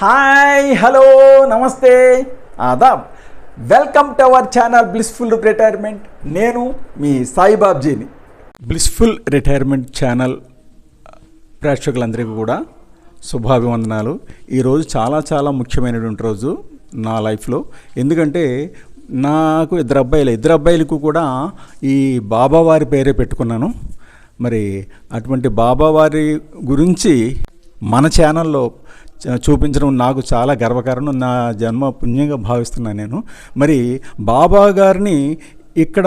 Hi hello నమస్తే. Aadab welcome to our channel blissful retirement. నేను మీ సాయిబాబ్జీని బ్లిస్ఫుల్ రిటైర్మెంట్ ఛానల్ ప్రేక్షకులందరికీ కూడా శుభాభివందనాలు. ఈరోజు చాలా చాలా ముఖ్యమైనటువంటి రోజు నా లైఫ్లో. ఎందుకంటే నాకు ఇద్దరు అబ్బాయిలు ఇద్దరు అబ్బాయిలకు కూడా ఈ బాబావారి పేరే పెట్టుకున్నాను. మరి అటువంటి బాబావారి గురించి మన ఛానల్లో చూపించడం నాకు చాలా గర్వకారణం. నా జన్మ పుణ్యంగా భావిస్తున్నాను నేను. మరి బాబా గారిని ఇక్కడ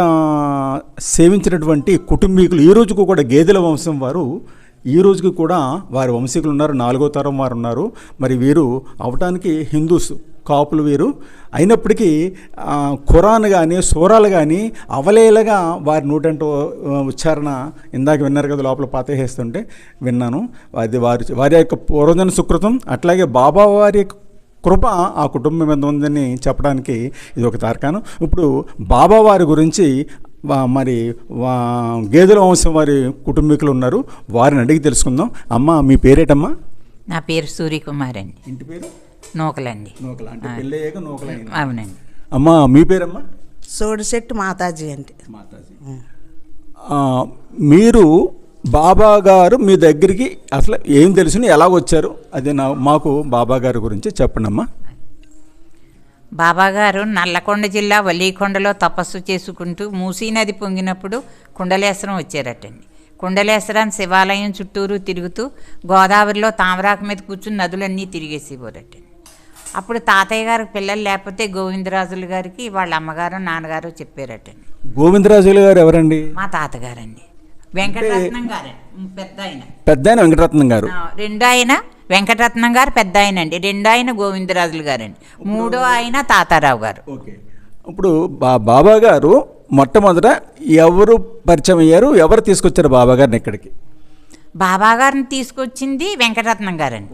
సేవించినటువంటి కుటుంబీకులు ఈ రోజుకు కూడా గేదెల వంశం వారు ఈ రోజుకి కూడా వారి వంశీకులు ఉన్నారు. నాలుగో తరం వారు ఉన్నారు. మరి వీరు అవటానికి హిందూస్. కాపులు వీరు. అయినప్పటికీ ఖురాన్ కానీ సూరాలు కానీ అవలేలగా వారి నూటంటూ ఉచ్చారణ ఇందాక విన్నారు కదా లోపల పాతేస్తుంటే విన్నాను. అది వారి వారి యొక్క పూర్వజన సుకృతం అట్లాగే బాబా వారి యొక్క కృప ఆ కుటుంబం మీద ఉందని చెప్పడానికి ఇది ఒక తార్కాను ఇప్పుడు బాబా వారి గురించి మరి గేదెల వంశం వారి కుటుంబీకులు ఉన్నారు. వారిని అడిగి తెలుసుకుందాం. అమ్మ మీ పేరేటమ్మా? నా పేరు సూర్యకుమార్ అండి. ఇంటి పేరు? నూకలండి. నూకల అంటే అవునండి. అమ్మ మీ పేరమ్మా? సోడిశెట్టి మాతాజీ అంటే మాతాజీ. ఆ, మీరు బాబా గారు మీ దగ్గరికి అసలు ఏం తెలుసుని ఎలా వచ్చారు? అది నా మాకు బాబా గారి గురించి చెప్పండి అమ్మా బాబాగారు నల్లకొండ జిల్లా వల్లీకొండలో తపస్సు చేసుకుంటూ మూసీ నది పొంగినప్పుడు కుండలేశ్వరం వచ్చారటండి. కుండలేశ్వరం శివాలయం చుట్టూరు తిరుగుతూ గోదావరిలో తామరాకు మీద కూర్చుని నదులన్నీ తిరిగేసేవారటండి. అప్పుడు తాతయ్య గారికి పిల్లలు లేకపోతే గోవిందరాజులు గారికి వాళ్ళ అమ్మగారు నాన్నగారు చెప్పారటండి గోవిందరాజులు గారు ఎవరండి? మా తాతగారండి. వెంకటరత్నం గారండి పెద్ద ఆయన పెద్ద ఆయన వెంకటరత్నం గారు? రెండో ఆయన వెంకటరత్నం గారు పెద్ద ఆయన అండి రెండో ఆయన గోవిందరాజులు గారండి. మూడో ఆయన తాతారావు గారు. ఓకే. ఇప్పుడు బా బాబా గారు మొట్టమొదట ఎవరు పరిచయం అయ్యారు? ఎవరు తీసుకొచ్చారు బాబా గారిని ఇక్కడికి? బాబా గారిని తీసుకొచ్చింది వెంకటరత్నం గారండి.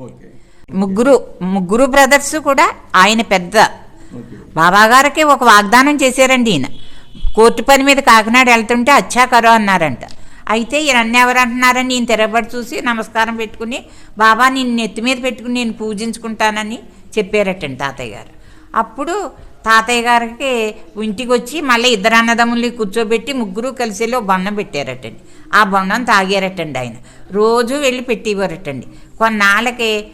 ముగ్గురు ముగ్గురు బ్రదర్స్ కూడా ఆయన పెద్ద. బాబా గారికి ఒక వాగ్దానం చేశారండి ఈయన. కోర్టు పని మీద కాకినాడ వెళ్తుంటే అచ్చా కరో అన్నారంట. అయితే ఈయన అన్న ఎవరు అంటున్నారని ఈయన తిరగబడి చూసి నమస్కారం పెట్టుకుని బాబా నేను నెత్తి మీద పెట్టుకుని నేను పూజించుకుంటానని చెప్పారటండి తాతయ్య గారు. అప్పుడు తాతయ్య గారికి ఇంటికి వచ్చి మళ్ళీ ఇద్దరు అన్నదమ్ముల్ని కూర్చోబెట్టి ముగ్గురు కలిసి వెళ్ళి ఒక బండం పెట్టారటండి. ఆ బండం తాగారటండి ఆయన. రోజు వెళ్ళి పెట్టేవారటండి. కొన్నాళ్ళకి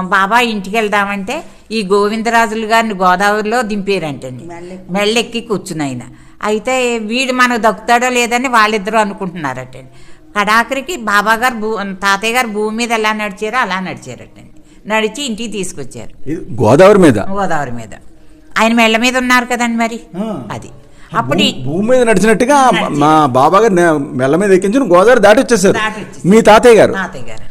బాబా ఇంటికి వెళ్దామంటే ఈ గోవిందరాజులు గారిని గోదావరిలో దింపారంటండి. మెళ్ళెక్కి. కూర్చుని ఆయన. అయితే వీడు మనకు దక్కుతాడో లేదని వాళ్ళిద్దరూ అనుకుంటున్నారటండి. కడాఖరికి బాబా గారు భూ తాతయ్య గారు భూమి మీద ఎలా నడిచారో అలా నడిచారటండి. నడిచి ఇంటికి తీసుకొచ్చారు. గోదావరి మీద? గోదావరి మీద. ఆయన మెళ్ళ మీద ఉన్నారు కదండి మరి. అది. అప్పుడు భూమి మీద నడిచినట్టుగా మా బాబా గారు మెల్ల మీద ఎక్కించుని గోదావరి దాటి వచ్చేసారు దాటి వచ్చేసారు. మీ తాతయ్య గారు తాతయ్య గారు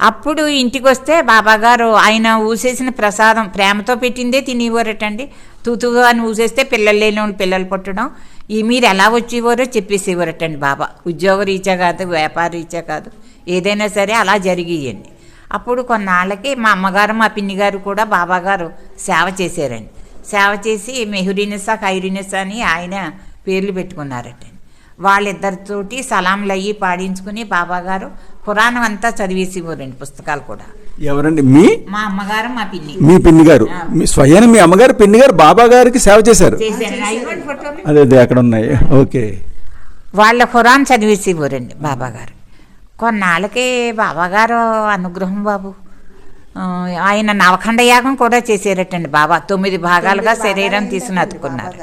అప్పుడు ఇంటికి వస్తే బాబాగారు ఆయన ఊసేసిన ప్రసాదం ప్రేమతో పెట్టిందే తినేవారటండి. తూతూ అని ఊసేస్తే పిల్లలు లేని వాళ్ళు పిల్లలు పుట్టడం. ఈ మీరు ఎలా వచ్చేవారో చెప్పేసేవారటండి బాబా. ఉద్యోగ రీత్యా కాదు వ్యాపార రీత్యా కాదు. ఏదైనా సరే అలా జరిగేయండి. అప్పుడు కొన్నాళ్ళకి మా అమ్మగారు మా పిన్ని గారు కూడా బాబాగారు సేవ చేశారండి. సేవ చేసి మెహురినిసా ఖైరినిసా అని ఆయన పేర్లు పెట్టుకున్నారటండి. వాళ్ళిద్దరితోటి సలాంలు అయ్యి పాడించుకుని బాబాగారు పురాణం అంతా చదివేసేవారండి పుస్తకాలు కూడా. ఎవరండి? మీ? మా అమ్మగారు మా పిన్ని. మీ పిన్ని గారు మీ స్వయాన మీ అమ్మగారు పిన్ని గారు బాబా గారికి సేవ చేశారు. చేశారు. అయిపోయింది ఫోటోలు. అదే అదే అక్కడ ఉన్నాయి. ఓకే. వాళ్ళ ఖురాన్ చదివేసేవారండి బాబాగారు కొన్నాళ్ళకి బాబాగారు అనుగ్రహం బాబు. ఆయన నవఖండ యాగం కూడా చేశారటండి బాబా. తొమ్మిది భాగాలుగా శరీరం తీసుకుని అతుకున్నారు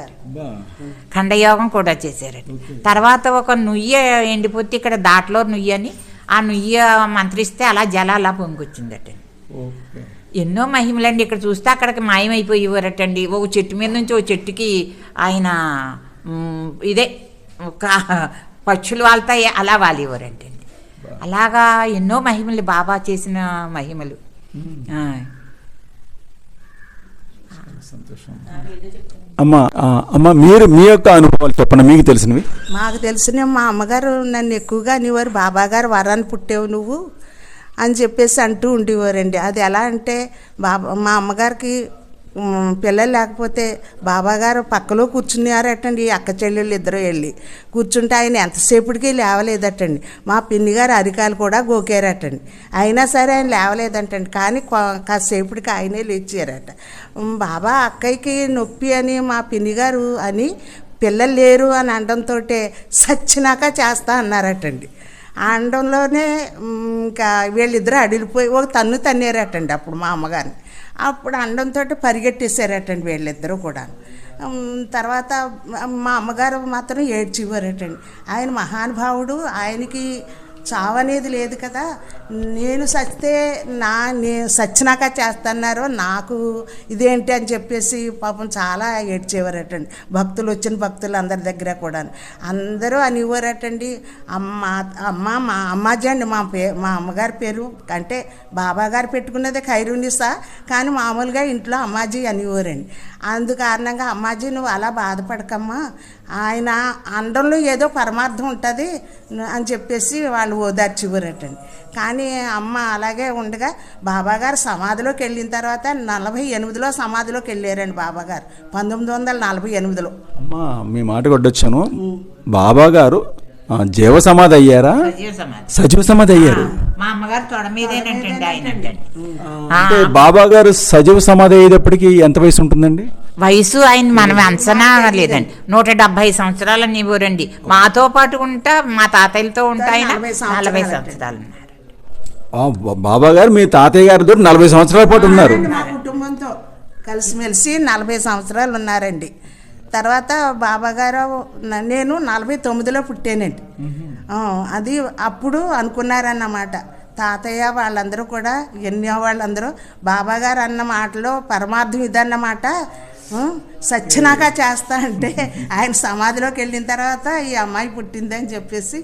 ఖండయోగం కూడా చేశారండి తర్వాత ఒక నుయ్య ఎండిపోతే ఇక్కడ దాట్లో నుయ్య అని ఆ నుయ్య మంత్రిస్తే అలా జల అలా పొంగొచ్చిందటండి ఓకే. ఎన్నో మహిమలండి ఇక్కడ చూస్తే అక్కడికి మాయమైపోయేవారటండి. ఒక చెట్టు మీద నుంచి ఒక చెట్టుకి ఆయన ఇదే ఒక పక్షులు వాళ్తాయి అలా వాలేవారంటండి. అలాగా ఎన్నో మహిమలు బాబా చేసిన మహిమలు. అమ్మ అమ్మ మీరు మీ యొక్క అనుభవాలు చెప్పండి మీకు తెలిసినవి. మాకు తెలిసిన మా అమ్మగారు నన్ను ఎక్కువగా అనేవారు బాబా గారు వరాన్ని పుట్టావు నువ్వు అని చెప్పేసి అంటూ ఉండేవారండి. అది ఎలా అంటే బాబా మా అమ్మగారికి పిల్లలు లేకపోతే బాబాగారు పక్కలో కూర్చున్నారటండి అక్క చెల్లెళ్ళు ఇద్దరు వెళ్ళి. కూర్చుంటే ఆయన ఎంతసేపటికి లేవలేదటండి. మా పిన్ని గారు అరికాలు కూడా గోకారటండి. అయినా సరే ఆయన లేవలేదంటండి. కానీ కొ- కాసేపటికి ఆయనే లేచారట. బాబా అక్కయ్యకి నొప్పి అని మా పిన్ని గారు అని పిల్లలు లేరు అని అనడంతో సచ్చినాక చేస్తా అన్నారటండి. ఆ అండంలోనే ఇంకా వీళ్ళిద్దరూ అడిగిపోయి ఒక తన్ను తన్నారటండి అప్పుడు మా అమ్మగారిని. అప్పుడు అండంతో పరిగెట్టేశారటండి వీళ్ళిద్దరూ కూడా తర్వాత మా అమ్మగారు మాత్రం ఏడ్చివ్వరటండి. ఆయన మహానుభావుడు ఆయనకి చావనేది లేదు కదా. నేను సస్తే నా నేను సచ్చినాక చేస్తున్నారు నాకు ఇదేంటి అని చెప్పేసి పాపం చాలా ఏడ్చేవారటండి. భక్తులు వచ్చిన భక్తులు అందరి దగ్గర కూడా అందరూ అనివ్వరటండి అమ్మ అమ్మ మా అమ్మాజీ అండి మా పే మా అమ్మగారి పేరు అంటే బాబా గారు పెట్టుకున్నదే ఖైరునిసా కానీ మామూలుగా ఇంట్లో అమ్మాజీ అనివ్వరండి అందు కారణంగా అమ్మాజీ నువ్వు అలా బాధపడకమ్మా ఆయన అండంలో ఏదో పరమార్థం ఉంటుంది అని చెప్పేసి వాళ్ళు ఓదార్చివ్వరటండి. కానీ అమ్మ అలాగే ఉండగా బాబాగారు సమాధిలోకి వెళ్ళిన తర్వాత నలభై ఎనిమిదిలో సమాధిలోకి వెళ్ళారండి బాబాగారు. పంతొమ్మిది వందల నలభై ఎనిమిదిలో. అమ్మా మీ మాట కొట్టొచ్చాను. బాబా గారు ఆ, జీవ సమాధి అయ్యారా? సజీవ సమాధి. సజీవ సమాధి అయ్యారు. మా అమ్మగారు తొడ మీదేనంటండి ఆయన అంటండి అంటే బాబా గారు సజీవ సమాధి అయ్యేటప్పటికి ఎంత వయసు ఉంటుందండి? వయసు ఆయన మనం అంచనా లేదండి నూట డెబ్బై సంవత్సరాలు నీవోరండి మాతో పాటు ఉంటా మా తాతయ్యలతో ఉంటా ఆయన. నలభై సంవత్సరాలు నలభై అండి. సంవత్సరాలు ఉన్నారు ఆ, బా- బాబా గారు మీ తాతయ్య గారితో నలభై సంవత్సరాల పాటు ఉన్నారు. మా కుటుంబంతో కలిసిమెలిసి నలభై సంవత్సరాలు ఉన్నారండి. తర్వాత బాబా గారు నేను నలభై తొమ్మిదిలో పుట్టానండి. అది అప్పుడు అనుకున్నారన్నమాట. తాతయ్య వాళ్ళందరూ కూడా ఎన్నో వాళ్ళందరూ బాబాగారు అన్న మాటలో పరమార్థం ఇదన్నమాట. సచ్చినాక చేస్తా అంటే ఆయన సమాధిలోకి వెళ్ళిన తర్వాత ఈ అమ్మాయి పుట్టిందని చెప్పేసి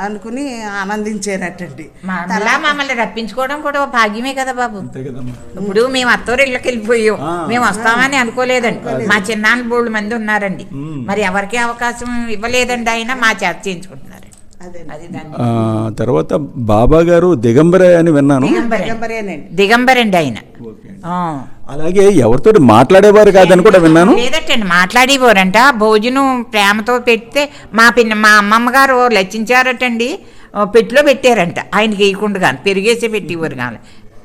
అనుకుని ఆనందించారటండి మళ్ళా మమ్మల్ని రప్పించుకోవడం కూడా ఒక భాగ్యమే కదా బాబు. ఇప్పుడు మేము అత్తోరు ఇళ్ళకి వెళ్ళిపోయాం మేము వస్తామని అనుకోలేదండి. మా చిన్నాన్న బోళ్ళు మంది ఉన్నారండి. మరి ఎవరికి అవకాశం ఇవ్వలేదండి ఆయన మా చేత ఆ, తర్వాత బాబా గారు దిగంబరే అని విన్నాను. దిగంబరేనండి. దిగంబరండి ఆయన. ఆ. అలాగే ఎవరితో మాట్లాడేవారు కాదని కూడా విన్నాను. లేదటండి మాట్లాడేవారంట. భోజనం ప్రేమతో పెడితే మా పిన్న మా అమ్మమ్మ గారు లచ్చించారటండి పెట్టిలో పెట్టారంట. ఆయనకి వేయకుండా పెరిగేసి పెట్టేవారు కానీ.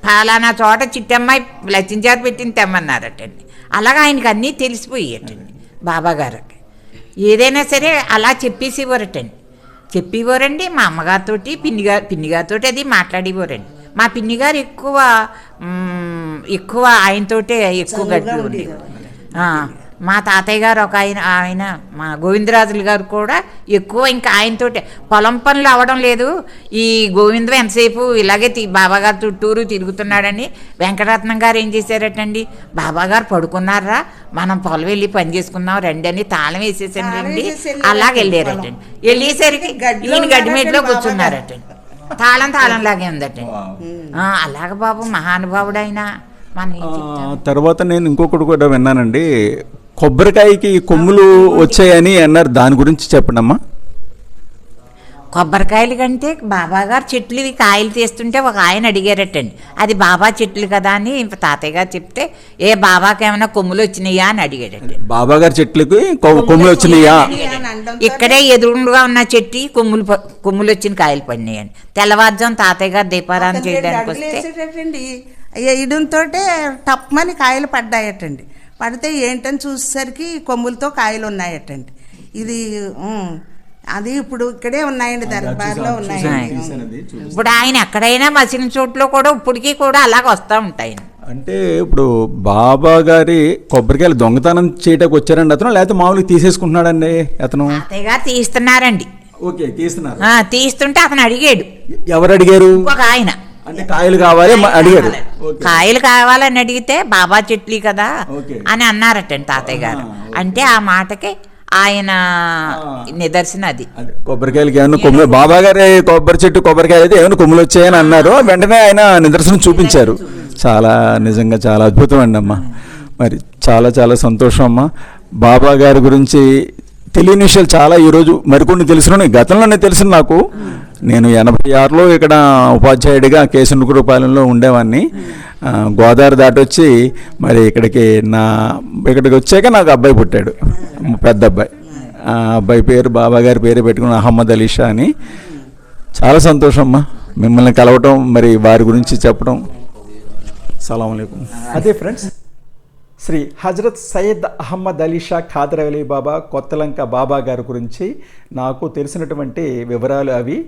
ఫలానా చోట చిట్టమ్మాయి లచ్చించారు పెట్టింది తెమ్మన్నారటండి. అలాగా ఆయనకి అన్నీ తెలిసిపోయేటండి బాబా గారికి ఏదైనా సరే అలా చెప్పేసేవారటండి. చెప్పేవారండి మా అమ్మగారితోటి పిన్నిగా పిన్నిగారితోటి అది మాట్లాడేవారండి. మా పిన్నిగారు ఎక్కువ మ్, ఎక్కువ ఆయనతోటే ఎక్కువ గడిపి ఉండేది ఆ, మా తాతయ్య గారు ఒక ఆయన ఆయన మా గోవిందరాజులు గారు కూడా ఎక్కువ ఇంకా ఆయనతోటే. పొలం పనులు అవ్వడం లేదు. ఈ గోవిందం ఎంతసేపు ఇలాగే తి- బాబాగారు చుట్టూరు తిరుగుతున్నాడని వెంకటరత్నం గారు ఏం చేశారటండి? బాబాగారు పడుకున్నారా? మనం పొలం వెళ్ళి పని చేసుకుందాం రండి అని తాళం వేసేసాను తాళం రండి వేసేసి వెళ్ళారటండి అలాగే వెళ్ళారటండి వెళ్ళేసరికి ఈయన గడ్డి మీదలో కూర్చున్నారటండి. తాళం తాళం లాగే ఉందటండి ఆ, అలాగ బాబు మహానుభావుడు ఆయన మనం తర్వాత నేను ఇంకొకటి కూడా విన్నానండి. కొబ్బరికాయకి కొమ్ములు వచ్చాయని అన్నారు. దాని గురించి చెప్పండి అమ్మా కొబ్బరికాయలు కంటే బాబా గారు చెట్లు ఇవి కాయలు తీస్తుంటే ఒక ఆయన అడిగారటండి. అది బాబా చెట్లు కదా అని ఇంక తాతయ్య గారు చెప్తే ఏ బాబాకి ఏమైనా కొమ్ములు వచ్చినాయా? అని అడిగాడటండి. బాబా గారి చెట్లకి కొమ్ములు వచ్చినాయా? ఇక్కడే ఎదురుగా ఉన్న చెట్టి కొమ్ములు కొమ్ములు వచ్చిన కాయలు పడినాయండి. తెల్లవారుజాము తాతయ్య గారు దీపారాధన చేయడానికి వస్తే వేయడంతో టప్మని కాయలు పడ్డాయటండి. పడితే ఏంటని చూసేసరికి కొమ్ములతో కాయలు ఉన్నాయటండి ఇది అది ఇప్పుడు ఇక్కడే ఉన్నాయండి దర్బార్లో ఉన్నాయండి. ఇప్పుడు ఆయన ఎక్కడైనా మసిన చోట్లో కూడా ఇప్పటికీ కూడా అలాగ వస్తూ ఉంటాయండి అంటే ఇప్పుడు బాబా గారి కొబ్బరికాయలు దొంగతనం చేయడానికి వచ్చారండి అతను లేకపోతే మామూలుగా తీసేసుకుంటున్నాడండి అతను? గారు తీస్తున్నారండి. ఓకే తీస్తున్నారు. ఆ, తీస్తుంటే అతను అడిగాడు. ఎవరు అడిగారు? ఇంకొక ఆయన. అంటే కాయలు కావాలి అడిగారు. ఓకే. కాయలు కావాలని అడిగితే బాబా చెట్లు కదా. అని అన్నారటండి తాతయ్య గారు. అంటే ఆ మాటకి ఆయన నిదర్శనం అది. కొబ్బరికాయలకి ఏమైనా కొమ్ములు. బాబా గారి కొబ్బరి చెట్టు కొబ్బరికాయలు అయితే ఏమైనా కొమ్ములు వచ్చాయని అన్నారు. వెంటనే ఆయన నిదర్శనం చూపించారు. చాలా నిజంగా చాలా అద్భుతం అండి అమ్మ మరి చాలా చాలా సంతోషం అమ్మ బాబా గారి గురించి తెలియని విషయాలు చాలా ఈరోజు మరికొన్ని తెలుసున్నాయి గతంలోనే తెలుసు నాకు. నేను ఎనభై ఆరులో ఇక్కడ ఉపాధ్యాయుడిగా కేసునకురపాలెంలో ఉండేవాడిని గోదావరి దాటి వచ్చి మరి ఇక్కడికి నా ఇక్కడికి వచ్చాక నాకు అబ్బాయి పుట్టాడు పెద్ద అబ్బాయి. ఆ అబ్బాయి పేరు బాబా గారి పేరు పెట్టుకున్న అహమ్మద్ అలీషా అని. చాలా సంతోషం అమ్మా మిమ్మల్ని కలవటం మరి వారి గురించి చెప్పడం సలాంకం అదే ఫ్రెండ్స్ శ్రీ హజరత్ సయ్యద్ అహ్మద్ అలీషా ఖాదర్ అలీ బాబా కొత్తలంక బాబా గారి గురించి నాకు తెలిసినటువంటి వివరాలు అవి.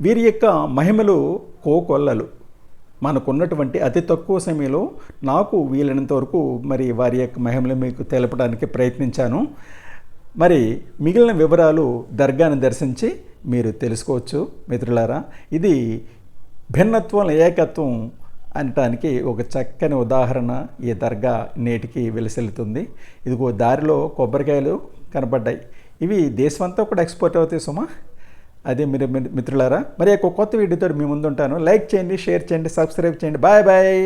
వీరి యొక్క మహిమలు కోకొల్లలు. మనకున్నటువంటి అతి తక్కువ సమయంలో నాకు వీలైనంత వరకు మరి వారి యొక్క మహిమలు మీకు తెలపడానికి ప్రయత్నించాను. మరి మిగిలిన వివరాలు దర్గాను దర్శించి మీరు తెలుసుకోవచ్చు మిత్రులారా. ఇది భిన్నత్వం ఏకత్వం అనటానికి ఒక చక్కని ఉదాహరణ ఈ దర్గా నేటికి వెలిసెల్లుతుంది. ఇదిగో దారిలో కొబ్బరికాయలు కనపడ్డాయి. ఇవి దేశమంతా కూడా ఎక్స్పోర్ట్ అవుతాయి సుమా. అదే మీరు మిత్రులారా. మరి ఒక కొత్త వీడియోతో మీ ముందుంటాను. లైక్ చేయండి షేర్ చేయండి సబ్స్క్రైబ్ చేయండి. Bye bye